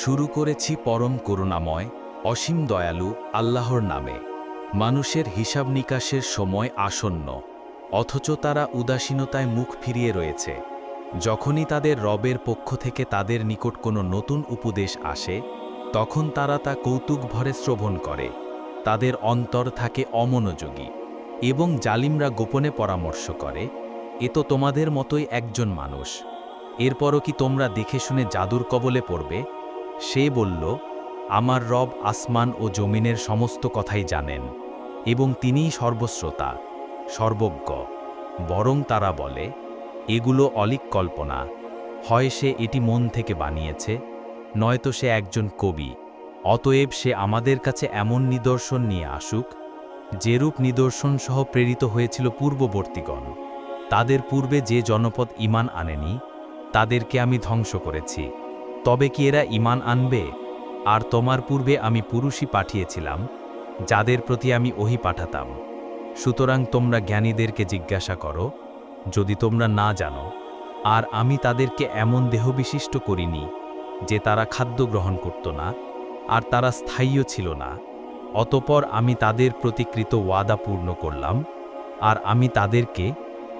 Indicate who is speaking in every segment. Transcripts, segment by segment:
Speaker 1: শুরু করেছি পরম করুণাময়, অসীম দয়ালু আল্লাহর নামে। মানুষের হিসাব নিকাশের সময় আসন্ন, অথচ তারা উদাসীনতায় মুখ ফিরিয়ে রয়েছে। যখনই তাদের রবের পক্ষ থেকে তাদের নিকট কোনো নতুন উপদেশ আসে, তখন তারা তা কৌতুক ভরে শ্রবণ করে। তাদের অন্তর থাকে অমনোযোগী এবং জালিমরা গোপনে পরামর্শ করে, এ তো তোমাদের মতোই একজন মানুষ। এরপরও কি তোমরা দেখে শুনে জাদুর কবলে পড়বে? সে বলল, আমার রব আসমান ও জমিনের সমস্ত কথাই জানেন, এবং তিনিই সর্বশ্রোতা, সর্বজ্ঞ। বরং তারা বলে, এগুলো অলিক কল্পনা হয় সে এটি মন থেকে বানিয়েছে, নয়তো সে একজন কবি। অতএব সে আমাদের কাছে এমন নিদর্শন নিয়ে আসুক, যেরূপ নিদর্শন সহ প্রেরিত হয়েছিল পূর্ববর্তীগণ। তাদের পূর্বে যে জনপদ ইমান আনেনি, তাদেরকে আমি ধ্বংস করেছি। তবে কি এরা ইমান আনবে? আর তোমার পূর্বে আমি পুরুষই পাঠিয়েছিলাম, যাদের প্রতি আমি ওহি পাঠাতাম। সুতরাং তোমরা জ্ঞানীদেরকে জিজ্ঞাসা করো, যদি তোমরা না জানো, আর আমি তাদেরকে এমন দেহবিশিষ্ট করিনি, যে তারা খাদ্য গ্রহণ করত না, আর তারা স্থায়ীও ছিল না। অতপর আমি তাদের প্রতিকৃত ওয়াদা পূর্ণ করলাম, আর আমি তাদেরকে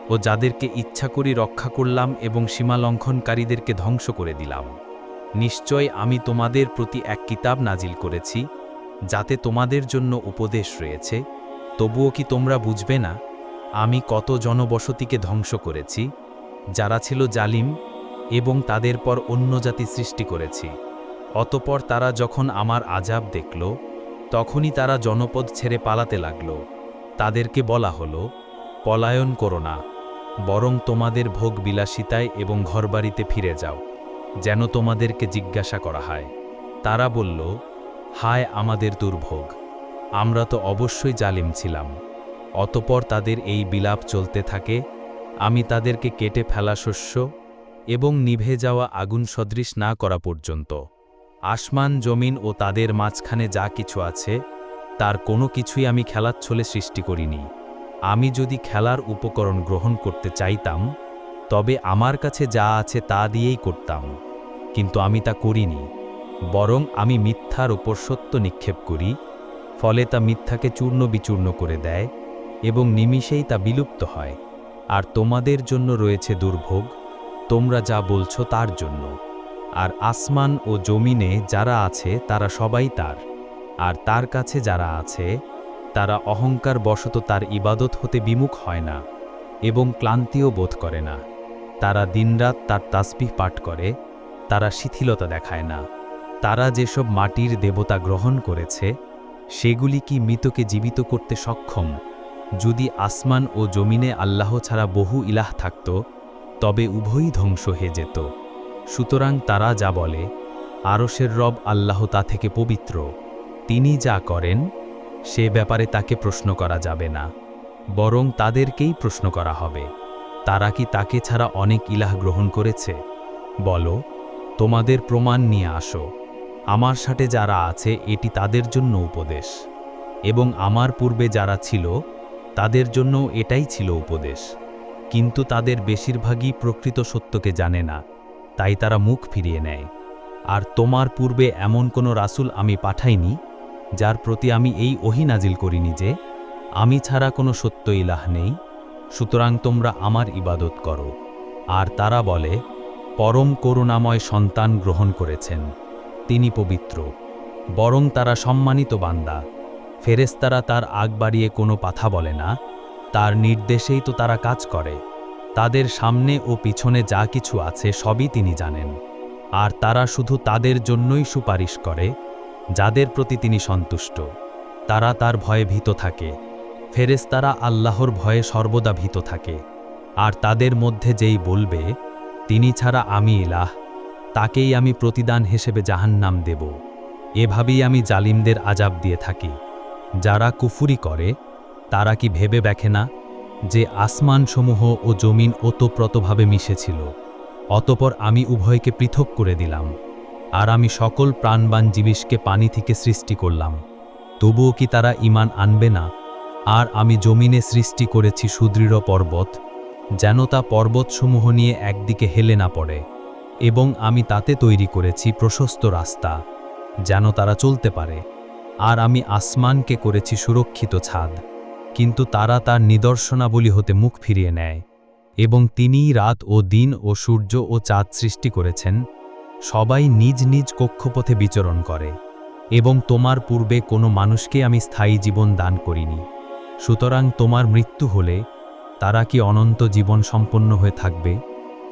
Speaker 1: ও যাদেরকে ইচ্ছা করি রক্ষা করলাম এবং সীমালঙ্ঘনকারীদেরকে ধ্বংস করে দিলাম। নিশ্চয় আমি তোমাদের প্রতি এক কিতাব নাজিল করেছি, যাতে তোমাদের জন্য উপদেশ রয়েছে, তবুও কি তোমরা বুঝবে না, আমি কত জনবসতিকে ধ্বংস করেছি, যারা ছিল জালিম এবং তাদের পর অন্য জাতি সৃষ্টি করেছি। অতপর তারা যখন আমার আজাব দেখল, তখনই তারা জনপদ ছেড়ে পালাতে লাগল। তাদেরকে বলা হলো, পলায়ন করো না, বরং তোমাদের ভোগ বিলাসিতায় এবং ঘরবাড়িতে ফিরে যাও। যেন তোমাদেরকে জিজ্ঞাসা করা হয়। তারা বলল, হায় আমাদের দুর্ভোগ, আমরা তো অবশ্যই জালিম ছিলাম। অতপর তাদের এই বিলাপ চলতে থাকে, আমি তাদেরকে কেটে ফেলা শস্য এবং নিভে যাওয়া আগুন সদৃশ না করা পর্যন্ত। আসমান, জমিন ও তাদের মাঝখানে যা কিছু আছে, তার কোনো কিছুই আমি খেলার খেলাচ্ছলে সৃষ্টি করিনি। আমি যদি খেলার উপকরণ গ্রহণ করতে চাইতাম, তবে আমার কাছে যা আছে তা দিয়েই করতাম। কিন্তু আমি তা করিনি, বরং আমি মিথ্যার ওপর সত্য নিক্ষেপ করি, ফলে তা মিথ্যাকে চূর্ণ বিচূর্ণ করে দেয় এবং নিমিষেই তা বিলুপ্ত হয়। আর তোমাদের জন্য রয়েছে দুর্ভোগ, তোমরা যা বলছ তার জন্য। আর আসমান ও জমিনে যারা আছে তারা সবাই তার, আর তার কাছে যারা আছে, তারা অহংকার বশত তার ইবাদত হতে বিমুখ হয় না এবং ক্লান্তিও বোধ করে না। তারা দিনরাত তার তাসবিহ পাঠ করে তারা শিথিলতা দেখায় না। তারা যেসব মাটির দেবতা গ্রহণ করেছে, সেগুলি কি মৃতকে জীবিত করতে সক্ষম? যদি আসমান ও জমিনে আল্লাহ ছাড়া বহু ইলাহ থাকত, তবে উভয়ই ধ্বংস হয়ে যেত। সুতরাং তারা যা বলে আরসের রব আল্লাহ তা থেকে পবিত্র। তিনি যা করেন, সে ব্যাপারে তাকে প্রশ্ন করা যাবে না, বরং তাদেরকেই প্রশ্ন করা হবে। তারা কি তাকে ছাড়া অনেক ইলাহ গ্রহণ করেছে? বলো। তোমাদের প্রমাণ নিয়ে আসো। আমার সাথে যারা আছে, এটি তাদের জন্য উপদেশ। এবং আমার পূর্বে যারা ছিল, তাদের জন্য এটাই ছিল উপদেশ। কিন্তু তাদের বেশিরভাগই প্রকৃত সত্যকে জানে না, তাই তারা মুখ ফিরিয়ে নেয়। আর তোমার পূর্বে এমন কোনো রাসূল আমি পাঠাইনি, যার প্রতি আমি এই ওহি নাজিল করিনি যে, আমি ছাড়া কোনো সত্য ইলাহ নেই, সুতরাং তোমরা আমার ইবাদত করো। আর তারা বলে পরম করুণাময় সন্তান গ্রহণ করেছেন। তিনি পবিত্র, বরং তারা সম্মানিত বান্দা। ফেরেস্তারা তার আগ বাড়িয়ে কোনো কথা বলে না। তার নির্দেশেই তো তারা কাজ করে। তাদের সামনে ও পিছনে যা কিছু আছে সবই তিনি জানেন। আর তারা শুধু তাদের জন্যই সুপারিশ করে, যাদের প্রতি তিনি সন্তুষ্ট। তারা তার ভয়ে ভীত থাকে। ফেরেস্তারা আল্লাহর ভয়ে সর্বদা ভীত থাকে। আর তাদের মধ্যে যেই বলবে তিনি ছাড়া আমি ইলাহ, তাকেই আমি প্রতিদান হিসেবে জাহান্নাম দেব। এভাবেই আমি জালিমদের আজাব দিয়ে থাকি। যারা কুফুরি করে, তারা কি ভেবে দেখে না যে আসমানসমূহ ও জমিন ওতপ্রতভাবে মিশেছিল? অতপর আমি উভয়কে পৃথক করে দিলাম, আর আমি সকল প্রাণবান জীবিষকে পানি থেকে সৃষ্টি করলাম। তবুও কি তারা ইমান আনবে না? আর আমি জমিনে সৃষ্টি করেছি সুদৃঢ় পর্বত যেন তা পর্বতসমূহ নিয়ে একদিকে হেলে না পড়ে,
Speaker 2: এবং আমি তাতে তৈরি করেছি প্রশস্ত রাস্তা, যেন তারা চলতে পারে। আর আমি আসমানকে করেছি সুরক্ষিত ছাদ, কিন্তু তারা তার নিদর্শনাবলী হতে মুখ ফিরিয়ে নেয়, এবং তিনিই রাত ও দিন ও সূর্য ও চাঁদ সৃষ্টি করেছেন, সবাই নিজ নিজ কক্ষপথে বিচরণ করে, এবং তোমার পূর্বে কোনো মানুষকে আমি স্থায়ী জীবন দান করিনি। সুতরাং তোমার মৃত্যু হলে তারা কি অনন্ত জীবন সম্পন্ন হয়ে থাকবে?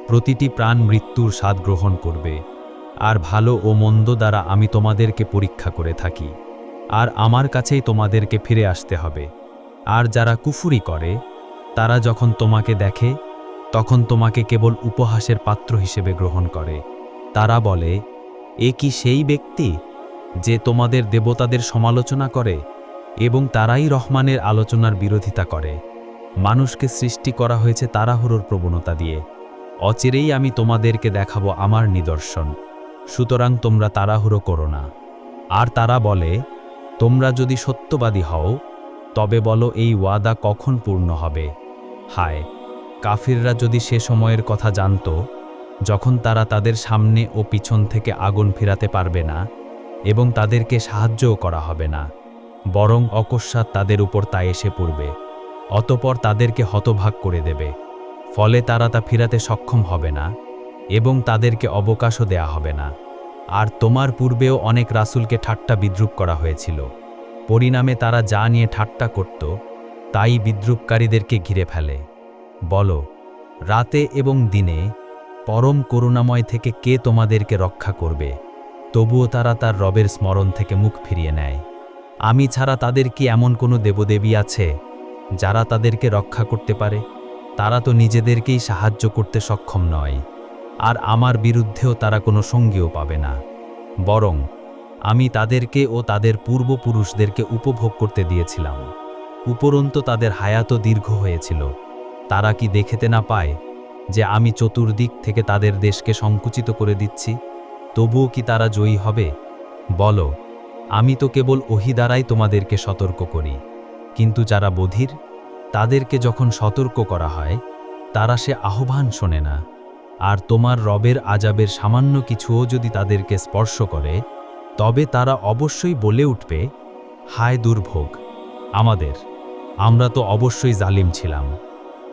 Speaker 2: প্রতিটি প্রাণ মৃত্যুর স্বাদ গ্রহণ করবে। আর ভালো ও মন্দ দ্বারা আমি তোমাদেরকে পরীক্ষা করে থাকি। আর আমার কাছেই তোমাদেরকে ফিরে আসতে হবে। আর যারা কুফুরি করে, তারা যখন তোমাকে দেখে, তখন তোমাকে কেবল উপহাসের পাত্র হিসেবে গ্রহণ করে। তারা বলে, এ কি সেই ব্যক্তি যে তোমাদের দেবতাদের সমালোচনা করে এবং তারাই রহমানের আলোচনার বিরোধিতা করে? মানুষকে সৃষ্টি করা হয়েছে তাড়াহুড়োর প্রবণতা দিয়ে। অচিরেই আমি তোমাদেরকে দেখাবো আমার নিদর্শন। সুতরাং তোমরা তাড়াহুড়ো করো না। আর তারা বলে, তোমরা যদি সত্যবাদী হও, তবে বলো এই ওয়াদা কখন পূর্ণ হবে? হায়, কাফিররা যদি সে সময়ের কথা জানত, যখন তারা তাদের সামনে ও পিছন থেকে আগুন ফেরাতে পারবে না, এবং তাদেরকে সাহায্যও করা হবে না, বরং অকস্মাৎ তাদের উপর তা এসে পড়বে। অতপর তাদেরকে হতভাগ করে দেবে। ফলে তারা তা ফিরাতে সক্ষম হবে না এবং তাদেরকে অবকাশও দেয়া হবে না। আর তোমার পূর্বেও অনেক রাসূলকে ঠাট্টা বিদ্রুপ করা হয়েছিল। পরিণামে তারা যা নিয়ে ঠাট্টা করত, তাই বিদ্রুপকারীদেরকে ঘিরে ফেলে। বলো, রাতে এবং দিনে পরম করুণাময় থেকে কে তোমাদেরকে রক্ষা করবে? তবুও তারা তার রবের স্মরণ থেকে মুখ ফিরিয়ে নেয়। আমি ছাড়া তাদের কি এমন কোনো দেবদেবী আছে? যারা তাদেরকে রক্ষা করতে পারে, তারা তো নিজেদেরকেই সাহায্য করতে সক্ষম নয়। আর আমার বিরুদ্ধেও তারা কোনো সঙ্গীও পাবে না। বরং, আমি তাদেরকে ও তাদের পূর্বপুরুষদেরকে উপভোগ করতে দিয়েছিলাম। উপরন্ত তাদের হায়াতও দীর্ঘ হয়েছিল। তারা কি দেখেতে না পায় যে আমি চতুর্দিক থেকে তাদের দেশকে সংকুচিত করে দিচ্ছি? তবুও কি তারা জয়ী হবে? বলো, আমি তো কেবল ওহি দ্বারাই তোমাদেরকে সতর্ক করি। কিন্তু যারা বধির, তাদেরকে যখন সতর্ক করা হয়, তারা সে আহ্বান শোনে না। আর তোমার রবের আজাবের সামান্য কিছুও যদি তাদেরকে স্পর্শ করে, তবে তারা অবশ্যই বলে উঠবে, হায় দুর্ভোগ, আমাদের, আমরা তো অবশ্যই জালিম ছিলাম।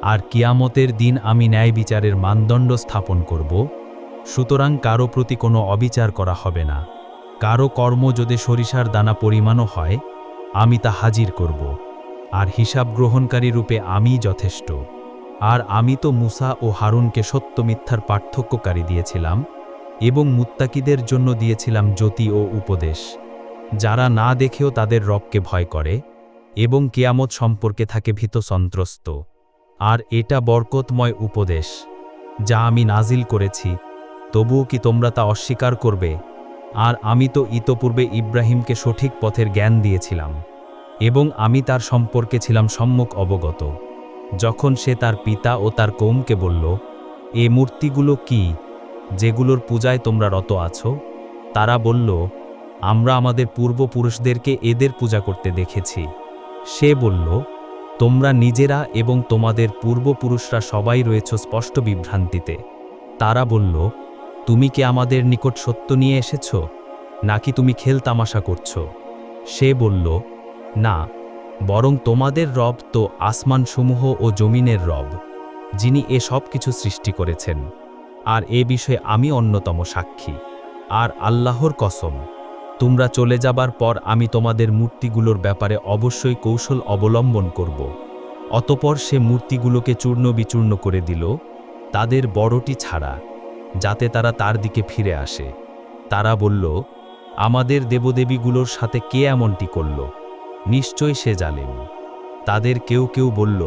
Speaker 2: আর কিয়ামতের দিন আমি ন্যায় বিচারের মানদণ্ড স্থাপন করব, সুতরাং কারও প্রতি কোনো অবিচার করা হবে না। কারও কর্ম যদি সরিষার দানা পরিমাণও হয়, আমি তা হাজির করব। আর হিসাব গ্রহণকারী রূপে আমিই যথেষ্ট। আর আমি তো মুসা ও হারুনকে সত্য মিথ্যার পার্থক্যকারী দিয়েছিলাম এবং মুত্তাকিদের জন্য দিয়েছিলাম জ্যোতি ও উপদেশ। যারা না দেখেও তাদের রবকে ভয় করে এবং কেয়ামত সম্পর্কে থাকে ভীত সন্ত্রস্ত। আর এটা বরকতময় উপদেশ, যা আমি নাজিল করেছি। তবুও কি তোমরা তা অস্বীকার করবে? আর আমি তো ইতপূর্বে ইব্রাহিমকে সঠিক পথের জ্ঞান দিয়েছিলাম। এবং আমি তার সম্পর্কে ছিলাম সম্মুখ অবগত। যখন সে তার পিতা ও তার কৌমকে বলল, এ মূর্তিগুলো কি, যেগুলোর পূজায় তোমরা রত আছো? তারা বলল, আমরা আমাদের পূর্বপুরুষদেরকে এদের পূজা করতে দেখেছি। সে বলল, তোমরা নিজেরা এবং তোমাদের পূর্বপুরুষরা সবাই রয়েছ স্পষ্ট বিভ্রান্তিতে। তারা বলল, তুমি কি আমাদের নিকট সত্য নিয়ে এসেছ, নাকি তুমি খেল তামাশা করছ? সে বলল না, বরং তোমাদের রব তো আসমানসমূহ ও জমিনের রব, যিনি এ সব কিছু সৃষ্টি করেছেন। আর এ বিষয়ে আমি অন্যতম সাক্ষী। আর আল্লাহর কসম, তোমরা চলে যাবার পর আমি তোমাদের মূর্তিগুলোর ব্যাপারে অবশ্যই কৌশল অবলম্বন করব। অতপর সে মূর্তিগুলোকে চূর্ণ বিচূর্ণ করে দিল, তাদের বড়টি ছাড়া, যাতে তারা তার দিকে ফিরে আসে। তারা বলল, আমাদের দেবদেবীগুলোর সাথে কে এমনটি করল? নিশ্চয় সে জালেম তাদের কেউ কেউ বলল,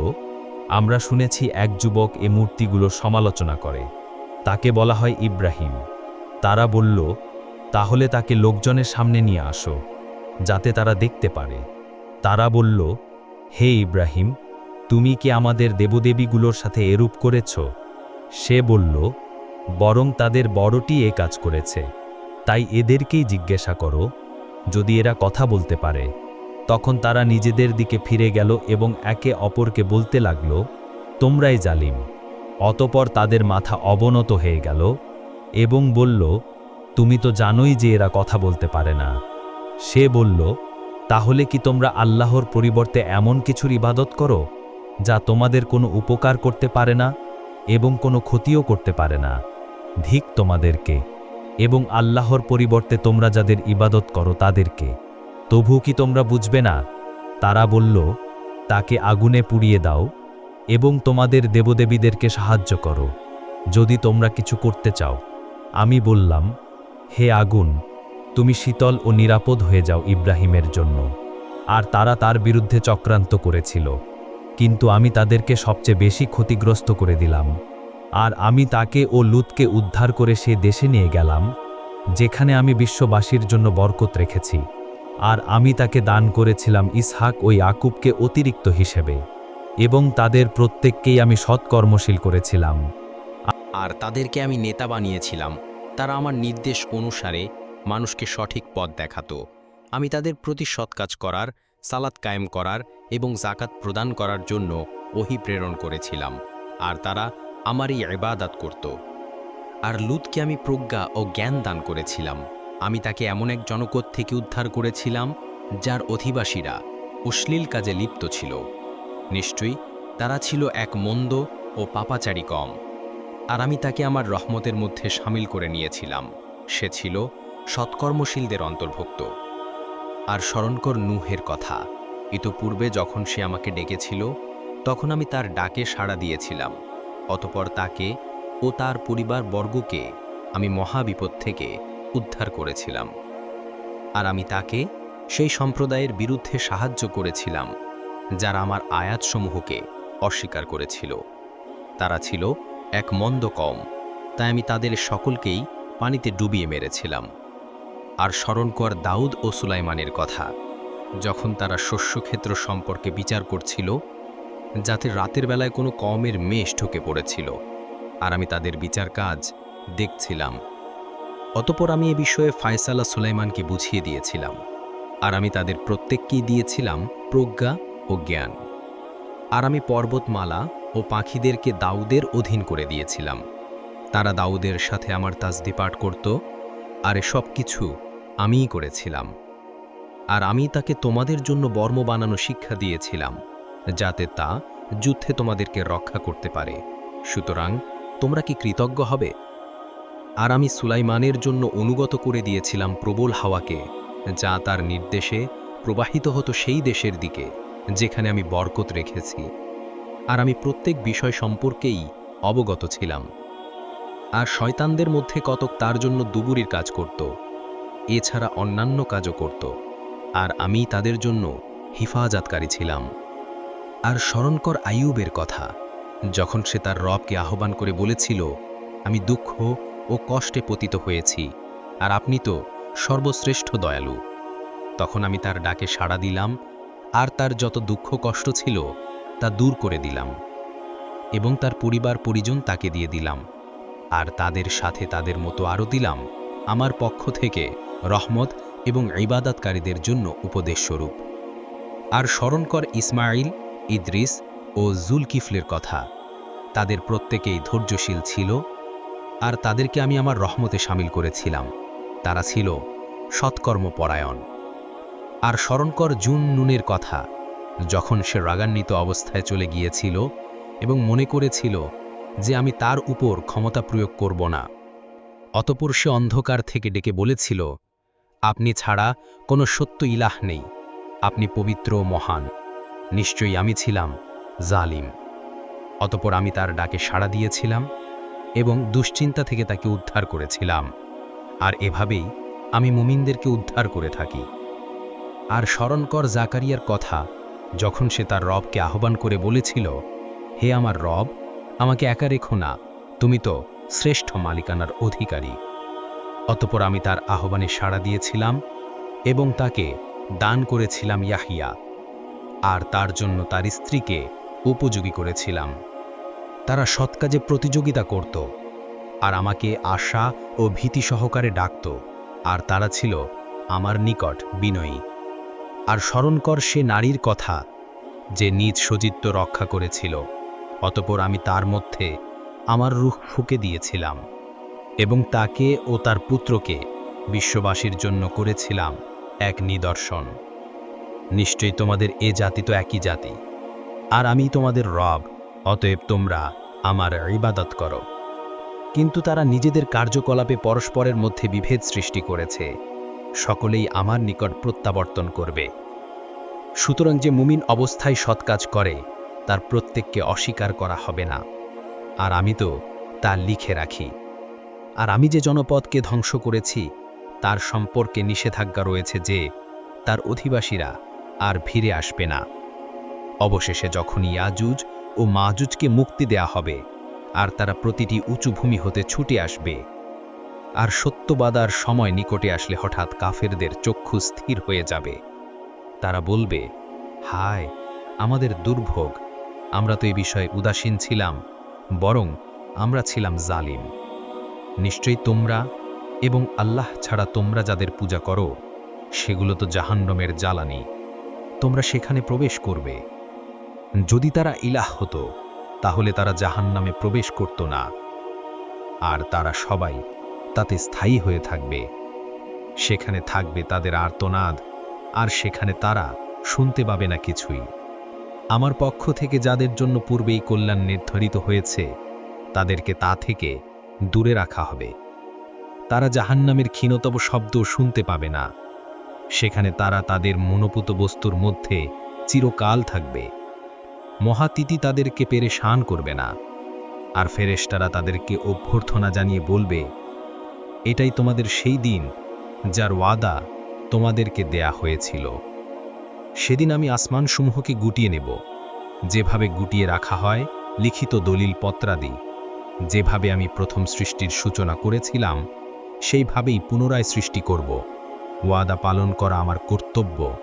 Speaker 2: আমরা শুনেছি এক যুবক এ মূর্তিগুলোর সমালোচনা করে। তাকে বলা হয় ইব্রাহিম। তারা বলল, তাহলে তাকে লোকজনের সামনে নিয়ে আসো, যাতে তারা দেখতে পারে। তারা বলল, হে ইব্রাহিম, তুমি কি আমাদের দেবদেবীগুলোর সাথে এরূপ করেছ? সে বলল, বরং তাদের বড়টি এ কাজ করেছে। তাই এদেরকেই জিজ্ঞাসা করো, যদি এরা কথা বলতে পারে। তখন তারা নিজেদের দিকে ফিরে গেল এবং একে অপরকে বলতে লাগল, তোমরাই জালিম। অতপর তাদের মাথা অবনত হয়ে গেল এবং বলল, তুমি তো জানোই যে এরা কথা বলতে পারে না। সে বলল, তাহলে কি তোমরা আল্লাহর পরিবর্তে এমন কিছুর ইবাদত করো, যা তোমাদের কোনো উপকার করতে পারে না এবং কোনো ক্ষতিও করতে পারে না? ধিক তোমাদেরকে এবং আল্লাহর পরিবর্তে তোমরা যাদের ইবাদত করো তাদেরকে। তবু কি তোমরা বুঝবে না? তারা বলল, তাকে আগুনে পুড়িয়ে দাও এবং তোমাদের দেবদেবীদেরকে সাহায্য করো, যদি তোমরা কিছু করতে চাও। আমি বললাম, হে আগুন, তুমি শীতল ও নিরাপদ হয়ে যাও ইব্রাহিমের জন্য। আর তারা তার বিরুদ্ধে চক্রান্ত করেছিল। কিন্তু আমি তাদেরকে সবচেয়ে বেশি ক্ষতিগ্রস্ত করে দিলাম। আর আমি তাকে ও লুতকে উদ্ধার করে সে দেশে নিয়ে গেলাম, যেখানে আমি বিশ্ববাসীর জন্য বরকত রেখেছি। আর আমি তাকে দান করেছিলাম ইসহাক ও ইয়াকুবকে অতিরিক্ত হিসেবে, এবং তাদের প্রত্যেককেই আমি সৎকর্মশীল করেছিলাম।
Speaker 3: আর তাদেরকে আমি নেতা বানিয়েছিলাম। তারা আমার নির্দেশ অনুসারে মানুষকে সঠিক পথ দেখাত। আমি তাদের প্রতি সৎ কাজ করার, সালাত কায়েম করার এবং জাকাত প্রদান করার জন্য ওহি প্রেরণ করেছিলাম। আর তারা আমারই ইবাদাত করত। আর লুতকে আমি প্রজ্ঞা ও জ্ঞান দান করেছিলাম। আমি তাকে এমন এক জনপদ থেকে উদ্ধার করেছিলাম, যার অধিবাসীরা অশ্লীল কাজে লিপ্ত ছিল। নিশ্চয়ই তারা ছিল এক মন্দ ও পাপাচারী কম। আর আমি তাকে আমার রহমতের মধ্যে সামিল করে নিয়েছিলাম। সে ছিল সৎকর্মশীলদের অন্তর্ভুক্ত। আর স্মরণকর নুহের কথা, ইতপূর্বে যখন সে আমাকে ডেকেছিল, তখন আমি তার ডাকে সাড়া দিয়েছিলাম। অতপর তাকে ও তার পরিবার বর্গকে আমি মহাবিপদ থেকে উদ্ধার করেছিলাম। আর আমি তাকে সেই সম্প্রদায়ের বিরুদ্ধে সাহায্য করেছিলাম, যারা আমার আয়াতসমূহকে অস্বীকার করেছিল। তারা ছিল এক মন্দ কম, তাই আমি তাদের সকলকেই পানিতে ডুবিয়ে মেরেছিলাম। আর স্মরণ কর দাউদ ও সুলাইমানের কথা, যখন তারা শস্যক্ষেত্র সম্পর্কে বিচার করছিল, যাতে রাতের বেলায় কোনো কমের মেষ ঢুকে পড়েছিল। আর আমি তাদের বিচার কাজ দেখছিলাম। অতপর আমি এ বিষয়ে ফায়সালা সুলাইমানকে বুঝিয়ে দিয়েছিলাম, আর আমি তাদের প্রত্যেককেই দিয়েছিলাম প্রজ্ঞা ও জ্ঞান। আর আমি পর্বতমালা ও পাখিদেরকে দাউদের অধীন করে দিয়েছিলাম। তারা দাউদের সাথে আমার তাজদি পাঠ করত, আর এসব কিছু আমিই করেছিলাম। আর আমি তাকে তোমাদের জন্য বর্ম বানানো শিক্ষা দিয়েছিলাম, যাতে তা যুদ্ধে তোমাদেরকে রক্ষা করতে পারে। সুতরাং তোমরা কি কৃতজ্ঞ হবে? আর আমি সুলাইমানের জন্য অনুগত করে দিয়েছিলাম প্রবল হাওয়াকে, যা তার নির্দেশে প্রবাহিত হতো সেই দেশের দিকে, যেখানে আমি বরকত রেখেছি। আর আমি প্রত্যেক বিষয় সম্পর্কেই অবগত ছিলাম। আর শয়তানদের মধ্যে কতক তার জন্য দুবুরির কাজ করত, এছাড়া অন্যান্য কাজও করত, আর আমি তাদের জন্য হিফাজতকারী ছিলাম। আর স্মরণকর আইয়ুবের কথা, যখন সে তার রবকে আহ্বান করে বলেছিল, আমি দুঃখ ও কষ্টে পতিত হয়েছি, আর আপনি তো সর্বশ্রেষ্ঠ দয়ালু। তখন আমি তার ডাকে সাড়া দিলাম, আর তার যত দুঃখ কষ্ট ছিল, তা দূর করে দিলাম। এবং তার পরিবার পরিজন তাকে দিয়ে দিলাম, আর তাদের সাথে তাদের মতো আরও দিলাম, আমার পক্ষ থেকে রহমত এবং ইবাদতকারীদের জন্য উপদেশস্বরূপ আর স্মরণ কর ইসমাইল ইদ্রিস ও জুলকিফলের কথা, তাদের প্রত্যেকেই ধৈর্যশীল ছিল আর তাদেরকে আমি আমার রহমতে সামিল করেছিলাম। তারা ছিল সৎকর্মপরায়ণ। আর স্মরণকর জুন নুনের কথা, যখন সে রাগান্বিত অবস্থায় চলে গিয়েছিল এবং মনে করেছিল যে আমি তার উপর ক্ষমতা প্রয়োগ করব না। অতপর সে অন্ধকার থেকে ডেকে বলেছিল, আপনি ছাড়া কোনো সত্য ইলাহ নেই। আপনি পবিত্র মহান। নিশ্চয়ই আমি ছিলাম জালিম। অতপর আমি তার ডাকে সাড়া দিয়েছিলাম এবং দুশ্চিন্তা থেকে তাকে উদ্ধার করেছিলাম। আর এভাবেই আমি মুমিনদেরকে উদ্ধার করে থাকি। আর স্মরণকর জাকারিয়ার কথা, যখন সে তার রবকে আহ্বান করে বলেছিল, হে আমার রব, আমাকে একা রেখো না, তুমি তো শ্রেষ্ঠ মালিকানার অধিকারী। অতপর আমি তার আহ্বানে সাড়া দিয়েছিলাম এবং তাকে দান করেছিলাম ইয়াহিয়া। আর তার জন্য তার স্ত্রীকে উপযোগী করেছিলাম। তারা সৎ কাজে প্রতিযোগিতা করত আর আমাকে আশা ও ভীতি সহকারে ডাকত, আর তারা ছিল আমার নিকট বিনয়ী। আর স্মরণকর সে নারীর কথা যে নিজ সজিত্ব রক্ষা করেছিল, অতপর আমি তার মধ্যে আমার রুখ ফুকে দিয়েছিলাম
Speaker 2: এবং তাকে ও তার পুত্রকে বিশ্ববাসীর জন্য করেছিলাম এক নিদর্শন। নিশ্চয়ই তোমাদের এ জাতি তো একই জাতি, আর আমি তোমাদের রব। অতএব তোমরা আমার ইবাদত করো। কিন্তু তারা নিজেদের কার্যকলাপে পরস্পরের মধ্যে বিভেদ সৃষ্টি করেছে। সকলেই আমার নিকট প্রত্যাবর্তন করবে। সুতরাং যে মুমিন অবস্থায় সৎ কাজ করে, তার প্রত্যেককে অস্বীকার করা হবে না। আর আমি তো তা লিখে রাখি। আর আমি যে জনপদকে ধ্বংস করেছি, তার সম্পর্কে নিষেধাজ্ঞা রয়েছে যে, তার অধিবাসীরা আর ফিরে আসবে না। অবশেষে যখন ইয়াজুজ ও মাজুজকে মুক্তি দেয়া হবে, আর তারা প্রতিটি উঁচু ভূমি হতে ছুটে আসবে। আর সত্যবাদার সময় নিকটে আসলে হঠাৎ কাফেরদের চক্ষু স্থির হয়ে যাবে। তারা বলবে, হায়, আমাদের দুর্ভোগ। আমরা তো এই বিষয়ে উদাসীন ছিলাম, বরং আমরা ছিলাম জালিম। নিশ্চয়ই তোমরা এবং আল্লাহ ছাড়া তোমরা যাদের পূজা করো, সেগুলো তো জাহান্নমের জ্বালানি। তোমরা সেখানে প্রবেশ করবে। যদি তারা ইলাহ হতো, তাহলে তারা জাহান্নামে প্রবেশ করত না। আর তারা সবাই তাতে স্থায়ী হয়ে থাকবে। সেখানে থাকবে তাদের আর্তনাদ, আর সেখানে তারা শুনতে পাবে না কিছুই। আমার পক্ষ থেকে যাদের জন্য পূর্বেই কল্যাণ নির্ধারিত হয়েছে, তাদেরকে তা থেকে দূরে রাখা হবে। তারা জাহান্নামের ক্ষীণতম শব্দ শুনতে পাবে না। সেখানে তারা তাদের মনোপুত বস্তুর মধ্যে চিরকাল থাকবে। মহাতিথি তাদেরকে পেরেশান করবে না। আর ফেরেশতারা তাদেরকে অভ্যর্থনা জানিয়ে বলবে, এটাই তোমাদের সেই দিন যার ওয়াদা তোমাদেরকে দেয়া হয়েছিল। সেদিন আমি আসমানসমূহকে গুটিয়ে নেব। যেভাবে গুটিয়ে রাখা হয়, লিখিত দলিল পত্রাদি। যেভাবে আমি প্রথম সৃষ্টির সূচনা করেছিলাম, সেইভাবেই পুনরায় সৃষ্টি করব। ওয়াদা পালন করা আমার কর্তব্য,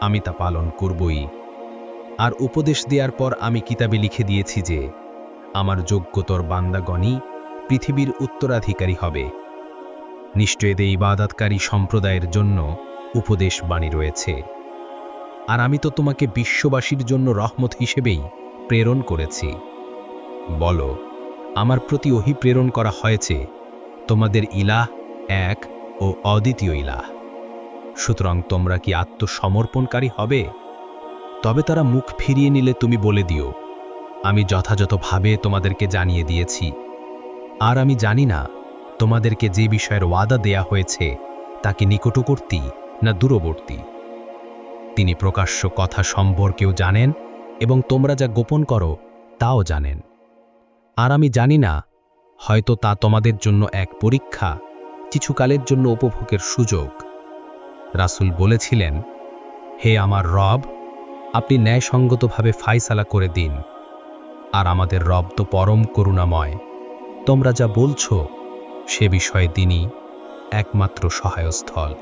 Speaker 2: আমি তা পালন করবই। আর উপদেশ দেওয়ার পর আমি কিতাবে লিখে দিয়েছি যে, আমার যোগ্যতর বান্দাগণই পৃথিবীর উত্তরাধিকারী হবে। নিশ্চয়ই এই ইবাদতকারী সম্প্রদায়ের জন্য উপদেশ বাণী রয়েছে। আর আমি তো তোমাকে বিশ্ববাসীর জন্য রহমত হিসেবেই প্রেরণ করেছি। বলো, আমার প্রতি ওহি প্রেরণ করা হয়েছে তোমাদের ইলাহ এক ও অদ্বিতীয় ইলাহ। সুতরাং তোমরা কি আত্মসমর্পণকারী হবে? তবে তারা মুখ ফিরিয়ে নিলে তুমি বলে দিও। আমি যথাযথভাবে তোমাদেরকে জানিয়ে দিয়েছি। আর আমি জানি না তোমাদেরকে যে বিষয়ের ওয়াদা দেয়া হয়েছে, তা কি নিকটবর্তী না দূরবর্তী। তিনি প্রকাশ্য কথা সম্পর্কেও জানেন এবং তোমরা যা গোপন করো, তাও জানেন। আর আমি জানি না হয়তো তা তোমাদের জন্য এক পরীক্ষা কিছুকালের জন্য উপভোগের সুযোগ। রাসূল বলেছিলেন, হে আমার রব আপনি ন্যায়সঙ্গতভাবে ফাইসালা করে দিন। আর আমাদের রব তো পরম করুণাময়। তোমরা যা বলছ, সে বিষয়ে তিনি একমাত্র সহায়স্থল।